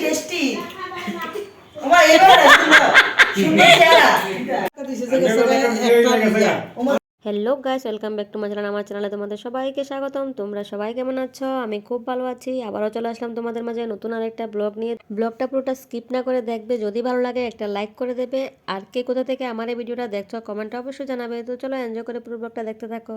Tasty ওমা এবার সুন্দর চেহারা। Hello guys welcome back to my channel আমার চ্যানেলে তোমাদের সবাইকে স্বাগতম। তোমরা সবাই কেমন আছো? আমি খুব ভালো আছি। আবারও চলে আসলাম তোমাদের মাঝে নতুন আরেকটা ব্লগ নিয়ে। ব্লগটা পুরোটা স্কিপ না করে দেখবে, যদি ভালো লাগে একটা লাইক করে দেবে। আর কে কোথা থেকে আমার এই ভিডিওটা দেখছ কমেন্টে অবশ্যই জানাবে। তো চলো এনজয় করে পুরো ব্লগটা দেখতে থাকো।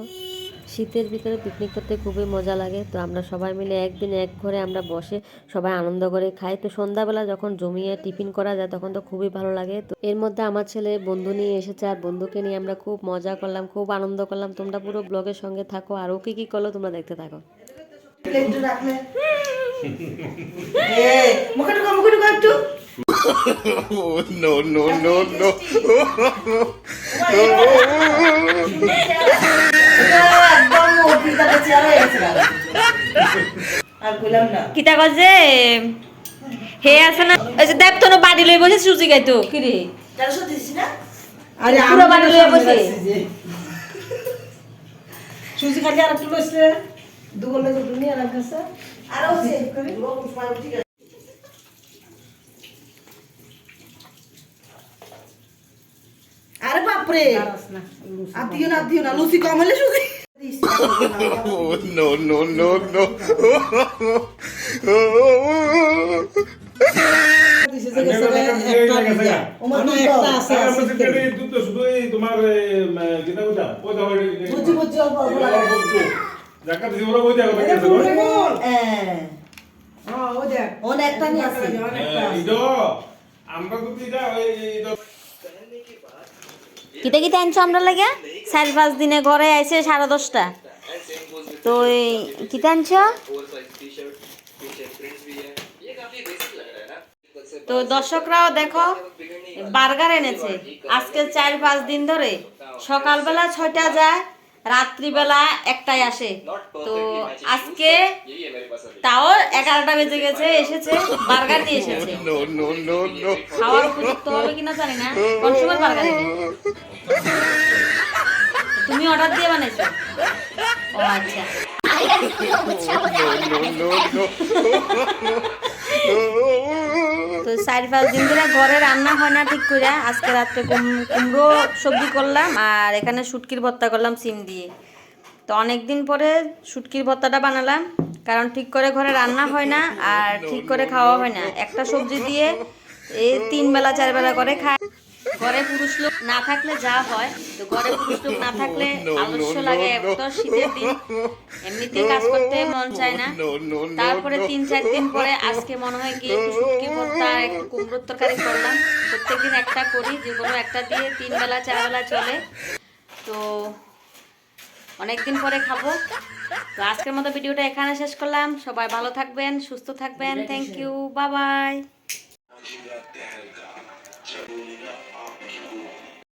শীতের ভিতরে পিকনিক করতে খুবই মজা লাগে। তো আমরা সবাই মিলে একদিন এক ঘরে আমরা বসে সবাই আনন্দ করে খাই। তো সন্ধ্যাবেলা যখন জমিয়ে টিফিন করা যায়, তখন তো খুবই ভালো লাগে। তো এর মধ্যে আমার ছেলে বন্ধু নিয়ে এসেছে। আর বন্ধুকে নিয়ে আমরা খুব মজা করলাম, খুব আনন্দ করলাম। তোমরা পুরো ব্লগের সঙ্গে থাকো। আর ও কি কি করল তোমরা দেখতে থাকো। No, no, no, no. কিতা কছে হে আছে না? ওই যে দেব তোর বাড়ি লই বসে সুজি গাইতো কি রে? দিছি না? আরে পুরো বাড়ি লই বসে সুজি খালি আর একটু লইছে দুগো দুনিয়া রাখছে আর ও সে করি ও উঠমার উঠি আরে বাপরে আর দিও না দিও না লুচি কম হলে সুজি Oh, no, no, no, তোমার কিতা কইতা পয়সা বুঝি বুঝি অল্প অল্প লাগে। জাকাত দিছি ওরা কইতা কথা ওন একটা নিয়ে আসে ইদো আমরা তো দিদা ওই ইদো। কিতা কিতা আনছো আমরা লাগে? চার পাঁচ দিনে ঘরে আইছে সাড়ে দশটা। তো কিতা আনছো? তো দর্শকরাও দেখো বার্গার এনেছে আজকে চার পাঁচ দিন ধরে সকালবেলা ছয়টা যায় রাত্রিবেলা একটাই আসে তো আজকে তাও এগারোটা বেজে গেছে এসেছে বার্গার নিয়ে এসেছে. খাওয়ার উপযুক্ত হবে কিনা জানি না কোন সময় বার্গার তুমি অর্ডার দিয়ে বানাইছো ও আচ্ছা চার পাঁচ দিন ধরে ঘরে রান্না হয় না ঠিক করে। আজকে রাত্রে কুম- কুমড়ো সবজি করলাম আর এখানে শুটকির ভর্তা করলাম সিম দিয়ে। তো অনেক দিন পরে শুটকির ভর্তাটা বানালাম, কারণ ঠিক করে ঘরে রান্না হয় না আর ঠিক করে খাওয়া হয় না। একটা সবজি দিয়ে এই তিন বেলা, চার বেলা করে খায়। ঘরে পুরুষ লোক না থাকলে যা হয় তো ঘরে পুরুষ লোক না থাকলে আলস্য লাগে এত শীতের দিন। এমনিতেই কাজ করতে মন চায় না. তারপরে তিন চার দিন পরে আজকে মনে হয় কি একটু শুটকি ভর্তা একটু কুমড়োর তরকারি করলাম। প্রত্যেকদিন একটা করি যে কোনো একটা দিয়ে তিন বেলা চার বেলা চলে। তো অনেকদিন পরে খাব। তো আজকের মতো ভিডিওটা এখানে শেষ করলাম। সবাই ভালো থাকবেন সুস্থ থাকবেন। থ্যাংক ইউ বাবাই বাই